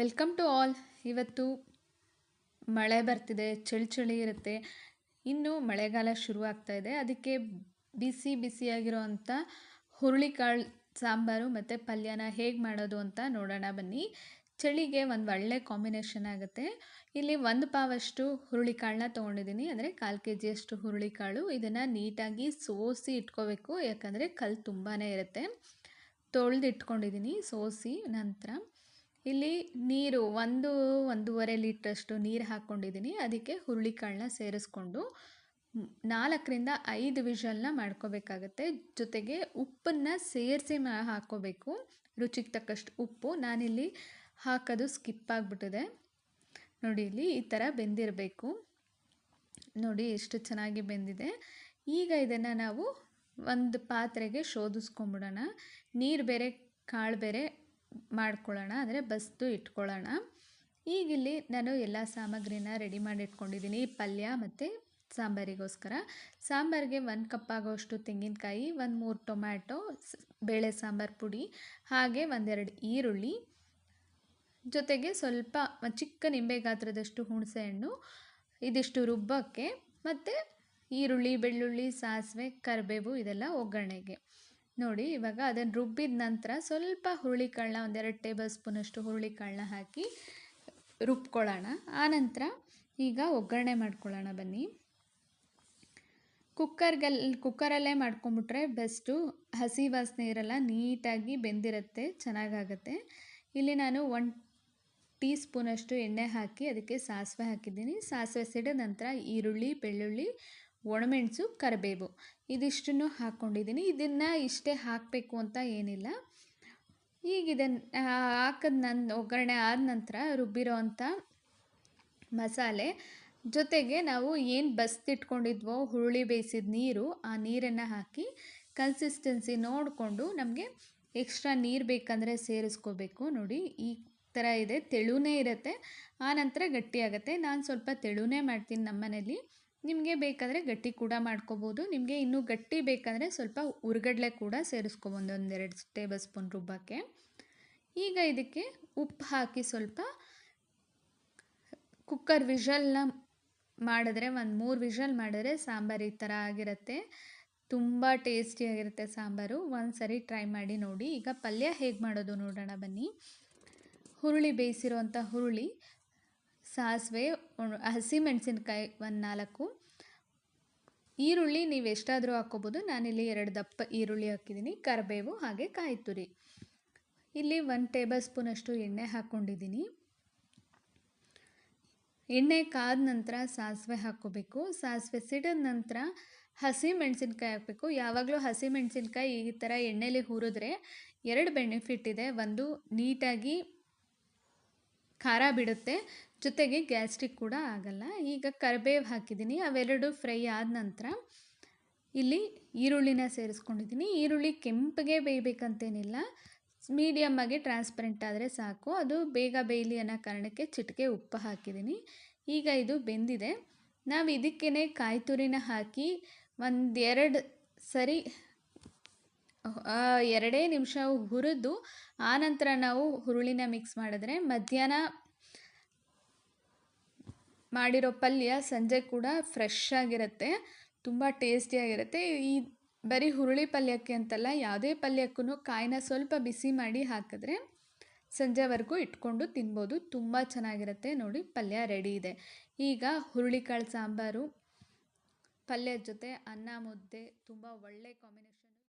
Welcome to all ಇವತ್ತು ಮಳೆ ಬರ್ತಿದೆ ಚಳಿ ಚಳಿ ಇರುತ್ತೆ. ಇನ್ನು ಮಳೆಗಾಲ ಶುರು ಆಗ್ತಾ ಇದೆ. ಅದಕ್ಕೆ ಬಿಸಿ ಬಿಸಿಯಾಗಿರೋವಂಥ ಹುರುಳಿಕಾಳು ಸಾಂಬಾರು ಮತ್ತು ಪಲ್ಯನ ಹೇಗೆ ಮಾಡೋದು ಅಂತ ನೋಡೋಣ ಬನ್ನಿ. ಚಳಿಗೆ ಒಂದು ಒಳ್ಳೆ ಕಾಂಬಿನೇಷನ್ ಆಗುತ್ತೆ. ಇಲ್ಲಿ ಒಂದು ಪಾವಷ್ಟು ಹುರುಳಿಕಾಳನ್ನ ತೊಗೊಂಡಿದ್ದೀನಿ. ಅಂದರೆ ಕಾಲು ಕೆ ಜಿಯಷ್ಟು ಹುರುಳಿಕಾಳು. ಇದನ್ನು ನೀಟಾಗಿ ಸೋಸಿ ಇಟ್ಕೋಬೇಕು. ಯಾಕಂದರೆ ಕಲ್ಲು ತುಂಬಾ ಇರುತ್ತೆ. ತೊಳೆದು ಇಟ್ಕೊಂಡಿದ್ದೀನಿ ಸೋಸಿ ನಂತರ. ಇಲ್ಲಿ ನೀರು ಒಂದು, ಒಂದೂವರೆ ಲೀಟ್ರಷ್ಟು ನೀರು ಹಾಕ್ಕೊಂಡಿದ್ದೀನಿ ಅದಕ್ಕೆ ಹುರುಳಿಕಾಳನ್ನ ಸೇರಿಸ್ಕೊಂಡು ನಾಲ್ಕರಿಂದ ಐದು ವಿಷಲ್ನ ಮಾಡ್ಕೋಬೇಕಾಗತ್ತೆ. ಜೊತೆಗೆ ಉಪ್ಪನ್ನು ಸೇರಿಸಿ ಮಾ, ಹಾಕ್ಕೋಬೇಕು. ರುಚಿಗೆ ತಕ್ಕಷ್ಟು ಉಪ್ಪು. ನಾನಿಲ್ಲಿ ಹಾಕೋದು ಸ್ಕಿಪ್ ಆಗಿಬಿಟ್ಟಿದೆ. ನೋಡಿ, ಇಲ್ಲಿ ಈ ಥರ ಬೆಂದಿರಬೇಕು. ನೋಡಿ, ಎಷ್ಟು ಚೆನ್ನಾಗಿ ಬೆಂದಿದೆ. ಈಗ ಇದನ್ನು ನಾವು ಒಂದು ಪಾತ್ರೆಗೆ ಶೋಧಿಸ್ಕೊಂಬಿಡೋಣ. ನೀರು ಬೇರೆ, ಕಾಳು ಬೇರೆ ಮಾಡ್ಕೊಳ್ಳೋಣ ಅಂದರೆ ಬಸ್ದು ಇಟ್ಕೊಳ್ಳೋಣ. ಈಗಿಲ್ಲಿ ನಾನು ಎಲ್ಲ ಸಾಮಗ್ರಿನ ರೆಡಿ ಮಾಡಿ ಇಟ್ಕೊಂಡಿದ್ದೀನಿ. ಪಲ್ಯ ಮತ್ತು ಸಾಂಬಾರಿಗೋಸ್ಕರ. ಸಾಂಬಾರಿಗೆ ಒಂದು ಕಪ್ ಆಗೋಷ್ಟು ತೆಂಗಿನಕಾಯಿ, ಒಂದು ಮೂರು ಟೊಮ್ಯಾಟೊ ಬೇಳೆ ಸಾಂಬಾರು ಪುಡಿ, ಹಾಗೆ ಒಂದೆರಡು ಈರುಳ್ಳಿ. ಜೊತೆಗೆ ಸ್ವಲ್ಪ ಚಿಕ್ಕ ನಿಂಬೆ ಗಾತ್ರದಷ್ಟು ಹುಣಸೆಹಣ್ಣು ಇದಿಷ್ಟು ರುಬ್ಬಕ್ಕೆ, ಮತ್ತು ಈರುಳ್ಳಿ, ಬೆಳ್ಳುಳ್ಳಿ, ಸಾಸಿವೆ, ಕರಿಬೇವು ಇದೆಲ್ಲ ಒಗ್ಗರಣೆಗೆ. ನೋಡಿ, ಇವಾಗ ಅದನ್ನು ರುಬ್ಬಿದ ನಂತರ ಸ್ವಲ್ಪ ಹುರುಳಿಕಾಳನ್ನ ಒಂದೆರಡು ಟೇಬಲ್ ಸ್ಪೂನಷ್ಟು ಹುರುಳಿಕಾಳನ್ನ ಹಾಕಿ ರುಬ್ಕೊಳ್ಳೋಣ. ಆನಂತರ ಈಗ ಒಗ್ಗರಣೆ ಮಾಡ್ಕೊಳ್ಳೋಣ ಬನ್ನಿ. ಕುಕ್ಕರ್ಗಲ್, ಕುಕ್ಕರಲ್ಲೇ ಮಾಡ್ಕೊಂಬಿಟ್ರೆ ಬೆಸ್ಟು. ಹಸಿ ವಾಸನೆ ಇರಲ್ಲ, ನೀಟಾಗಿ ಬೆಂದಿರುತ್ತೆ, ಚೆನ್ನಾಗಾಗತ್ತೆ. ಇಲ್ಲಿ ನಾನು ಒನ್ ಟೀ ಸ್ಪೂನಷ್ಟು ಎಣ್ಣೆ ಹಾಕಿ ಅದಕ್ಕೆ ಸಾಸಿವೆ ಹಾಕಿದ್ದೀನಿ. ಸಾಸಿವೆ ಸಿಡಿದ ನಂತರ ಈರುಳ್ಳಿ, ಬೆಳ್ಳುಳ್ಳಿ ಒಣಮೆಣಸು, ಕರಿಬೇವು. ಇದಿಷ್ಟನ್ನು ಹಾಕ್ಕೊಂಡಿದ್ದೀನಿ. ಇದನ್ನು ಇಷ್ಟೇ ಹಾಕಬೇಕು ಅಂತ ಏನಿಲ್ಲ. ಈಗ ಇದನ್ನು ಹಾಕಿದ ನನ್ನ ಒಗ್ಗರಣೆ ಆದ ನಂತರ ರುಬ್ಬಿರೋ ಅಂಥ ಮಸಾಲೆ. ಜೊತೆಗೆ ನಾವು ಏನು ಬಸ್ತಿಟ್ಕೊಂಡಿದ್ವೋ ಹುರುಳಿ ಬೇಯಿಸಿದ ನೀರು, ಆ ನೀರನ್ನು ಹಾಕಿ ಕನ್ಸಿಸ್ಟೆನ್ಸಿ ನೋಡಿಕೊಂಡು ನಮಗೆ ಎಕ್ಸ್ಟ್ರಾ ನೀರು ಬೇಕಂದರೆ ಸೇರಿಸ್ಕೋಬೇಕು. ನೋಡಿ, ಈ ಥರ ಇದೆ. ತೆಳುನೇ ಇರುತ್ತೆ. ಆ ನಂತರ ಗಟ್ಟಿಯಾಗುತ್ತೆ. ನಾನು ಸ್ವಲ್ಪ ತೆಳುನೇ ಮಾಡ್ತೀನಿ ನಮ್ಮ ಮನೇಲಿ ನಿಮಗೆ ಬೇಕಾದರೆ ಗಟ್ಟಿ ಕೂಡ ಮಾಡ್ಕೋಬೋದು. ನಿಮಗೆ ಇನ್ನೂ ಗಟ್ಟಿ ಬೇಕಂದರೆ ಸ್ವಲ್ಪ ಉರ್ಗಡ್ಲೆ ಕೂಡ ಸೇರಿಸ್ಕೊಬೋದು ಒಂದೆರಡು ಟೇಬಲ್ ಸ್ಪೂನ್ ರುಬ್ಬಕ್ಕೆ. ಈಗ ಇದಕ್ಕೆ ಉಪ್ಪು ಹಾಕಿ ಸ್ವಲ್ಪ ಕುಕ್ಕರ್ ವಿಷಲ್ನ ಮಾಡಿದ್ರೆ ಒಂದು ಮೂರು ವಿಷಲ್ ಮಾಡಿದ್ರೆ ಸಾಂಬಾರು ಈ ಥರ ಆಗಿರುತ್ತೆ. ತುಂಬ ಟೇಸ್ಟಿಯಾಗಿರುತ್ತೆ ಸಾಂಬಾರು. ಒಂದು ಸರಿ ಟ್ರೈ ಮಾಡಿ ನೋಡಿ. ಈಗ ಪಲ್ಯ ಹೇಗೆ ಮಾಡೋದು ನೋಡೋಣ ಬನ್ನಿ. ಹುರುಳಿ ಬೇಯಿಸಿರುವಂಥ ಹುರುಳಿ ಸಾಸಿವೆ ಹಸಿ ಹಸಿಮೆಣಸಿನ್ಕಾಯಿ ಒಂದು ನಾಲ್ಕು. ಈರುಳ್ಳಿ ನೀವು ಎಷ್ಟಾದರೂ ಹಾಕ್ಕೋಬೋದು. ನಾನಿಲ್ಲಿ ಎರಡು ದಪ್ಪ ಈರುಳ್ಳಿ ಹಾಕಿದ್ದೀನಿ. ಕರಿಬೇವು ಹಾಗೆ ಕಾಯಿ ತುರಿ ಇಲ್ಲಿ ಒಂದು ಟೇಬಲ್ ಸ್ಪೂನಷ್ಟು ಎಣ್ಣೆ ಹಾಕ್ಕೊಂಡಿದ್ದೀನಿ. ಎಣ್ಣೆ ಕಾದ ನಂತರ ಸಾಸಿವೆ ಹಾಕ್ಕೋಬೇಕು. ಸಾಸಿವೆ ಸಿಡಿದ ನಂತರ ಹಸಿ ಮೆಣಸಿನ್ಕಾಯಿ ಹಾಕಬೇಕು. ಯಾವಾಗಲೂ ಹಸಿ ಮೆಣಸಿನ್ಕಾಯಿ ಈ ಥರ ಎಣ್ಣೆಲಿ ಹುರಿದ್ರೆ ಎರಡು ಬೆನಿಫಿಟ್ ಇದೆ. ಒಂದು ನೀಟಾಗಿ ಖಾರ ಬಿಡುತ್ತೆ. ಜೊತೆಗೆ ಗ್ಯಾಸ್ಟ್ರಿಕ್ ಕೂಡ ಆಗಲ್ಲ. ಈಗ ಕರಿಬೇವು ಹಾಕಿದ್ದೀನಿ. ಅವೆರಡು ಫ್ರೈ ಆದ ನಂತರ ಇಲ್ಲಿ ಈರುಳ್ಳಿನ ಸೇರಿಸ್ಕೊಂಡಿದ್ದೀನಿ. ಈರುಳ್ಳಿ ಕೆಂಪಗೆ ಬೇಯಬೇಕಂತೇನಿಲ್ಲ. ಮೀಡಿಯಮ್ ಆಗಿ ಟ್ರಾನ್ಸ್ಪರೆಂಟ್ ಆದರೆ ಸಾಕು. ಅದು ಬೇಗ ಬೇಯಲಿ ಅನ್ನೋ ಕಾರಣಕ್ಕೆ ಚಿಟಿಕೆ ಉಪ್ಪು ಹಾಕಿದ್ದೀನಿ. ಈಗ ಇದು ಬೆಂದಿದೆ. ನಾವು ಇದಕ್ಕೇ ಕಾಯಿ ತುರಿನ ಹಾಕಿ ಒಂದೆರಡು ಸರಿ ಎರಡೇ ನಿಮಿಷ ಹುರಿದು ಆನಂತರ ನಾವು ಹುರುಳಿನ ಮಿಕ್ಸ್ ಮಾಡಿದ್ರೆ ಮಧ್ಯಾಹ್ನ ಮಾಡಿರೋ ಪಲ್ಯ ಸಂಜೆ ಕೂಡ ಫ್ರೆಶ್ ಆಗಿರುತ್ತೆ, ತುಂಬ ಟೇಸ್ಟಿಯಾಗಿರುತ್ತೆ ಈ ಬರೀ ಹುರುಳಿ ಪಲ್ಯಕ್ಕೆ ಅಂತಲ್ಲ, ಯಾವುದೇ ಪಲ್ಯಕ್ಕೂ ಕಾಯಿನ ಸ್ವಲ್ಪ ಬಿಸಿ ಮಾಡಿ ಹಾಕಿದ್ರೆ ಸಂಜೆವರೆಗೂ ಇಟ್ಕೊಂಡು ತಿನ್ಬೋದು. ತುಂಬ ಚೆನ್ನಾಗಿರುತ್ತೆ ನೋಡಿ, ಪಲ್ಯ ರೆಡಿ ಇದೆ. ಈಗ ಹುರುಳಿಕಾಳು ಸಾಂಬಾರು, ಪಲ್ಯದ ಜೊತೆ ಅನ್ನ ಮುದ್ದೆ, ತುಂಬ ಒಳ್ಳೆ ಕಾಂಬಿನೇಷನ್